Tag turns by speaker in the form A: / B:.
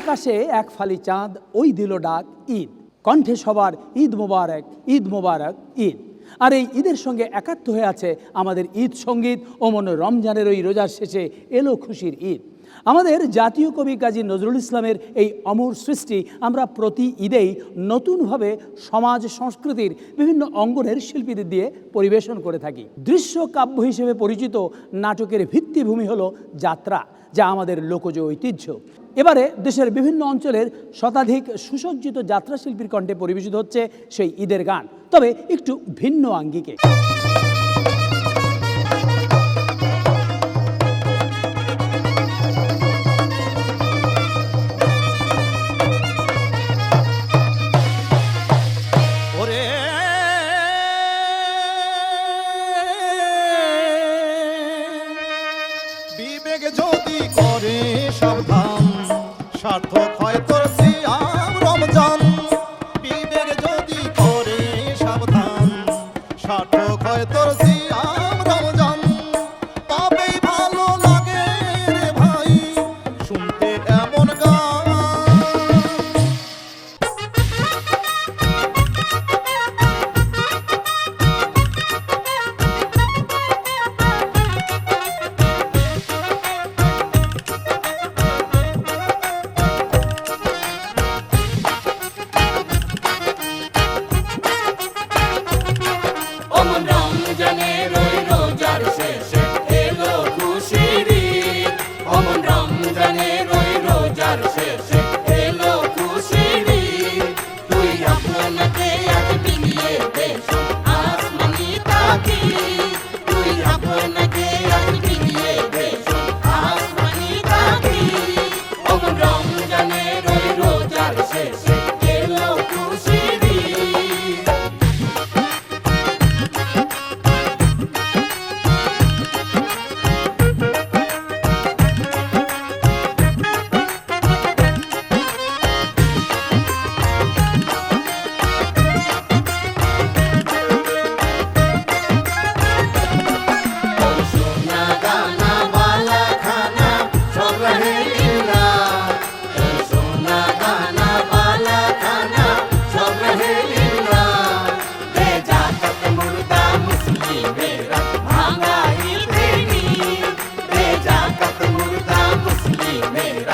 A: আকাশে এক ফালি চাঁদ, ওই দিল ডাক, ঈদ। কণ্ঠে সবার ঈদ মোবারক ঈদ মোবারক, ঈদ। আর এই ঈদের সঙ্গে একাত্ম হয়ে আছে আমাদের ঈদ সংগীত ও মনে রমজানের ওই রোজার শেষে এলো খুশির ঈদ। আমাদের জাতীয় কবি কাজী নজরুল ইসলামের এই অমর সৃষ্টি আমরা প্রতি ঈদেই নতুনভাবে সমাজ সংস্কৃতির বিভিন্ন অঙ্গনের শিল্পীদের দিয়ে পরিবেশন করে থাকি। দৃশ্য কাব্য হিসেবে পরিচিত নাটকের ভিত্তিভূমি হলো যাত্রা, যা আমাদের লোকজ ঐতিহ্য। এবারে দেশের বিভিন্ন অঞ্চলের শতাধিক সুসজ্জিত যাত্রা শিল্পীর কণ্ঠে পরিবেশিত হচ্ছে সেই ঈদের গান। তবে একটু ভিন্ন আঙ্গিকে।
B: বিবেক সাবধান সার্থক হয় তোর সিয়াম রমজান। বিবেক যদি করে সাবধান সার্থক
C: primeira.